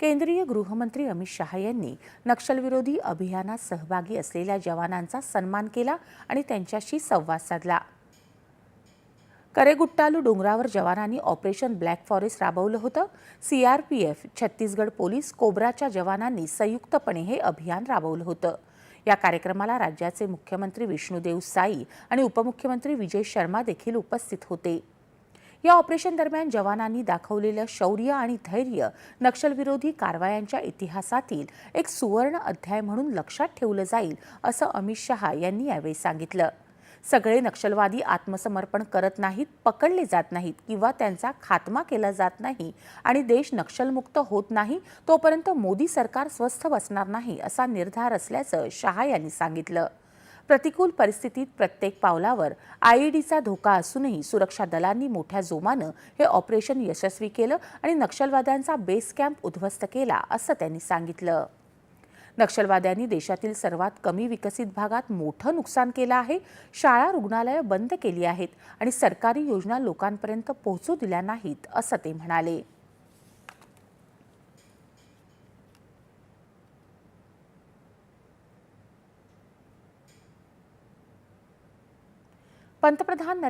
केंद्रीय गृहमंत्री अमित शहा यांनी नक्षलविरोधी अभियानात सहभागी असलेल्या जवानांचा सन्मान केला आणि त्यांच्याशी संवाद साधला. करेगुट्टालू डोंगरावर जवानांनी ऑपरेशन ब्लॅक फॉरेस्ट राबवलं होतं. सीआरपीएफ छत्तीसगड पोलीस कोब्राच्या जवानांनी संयुक्तपणे हे अभियान राबवलं होतं. या कार्यक्रमाला राज्याचे मुख्यमंत्री विष्णुदेव साई आणि उपमुख्यमंत्री विजय शर्मा देखील उपस्थित होते. या ऑपरेशन दरम्यान जवानांनी दाखवलेलं शौर्य आणि धैर्य नक्षलविरोधी कारवायांच्या इतिहासातील एक सुवर्ण अध्याय म्हणून लक्षात ठेवलं जाईल असं अमित शहा यांनी यावेळी सांगितलं. सगळे नक्षलवादी आत्मसमर्पण करत नाहीत पकडले जात नाहीत किंवा त्यांचा खात्मा केला जात नाही आणि देश नक्षलमुक्त होत नाही तोपर्यंत मोदी सरकार स्वस्थ बसणार नाही असा निर्धार असल्याचं शहा यांनी सांगितलं. प्रतिकूल परिस्थितीत प्रत्येक पावलावर आयईडीचा धोका असूनही सुरक्षा दलांनी मोठ्या जोमानं हे ऑपरेशन यशस्वी केलं आणि नक्षलवाद्यांचा बेस कॅम्प उद्ध्वस्त केला असं त्यांनी सांगितलं. नक्षलवाद्यांनी देशातील सर्वात कमी विकसित भागात मोठं नुकसान केलं आहे शाळा रुग्णालयं बंद केली आहेत आणि सरकारी योजना लोकांपर्यंत पोहोचू दिल्या नाहीत असं ते म्हणाले. पंतप्रधान नरेंद्र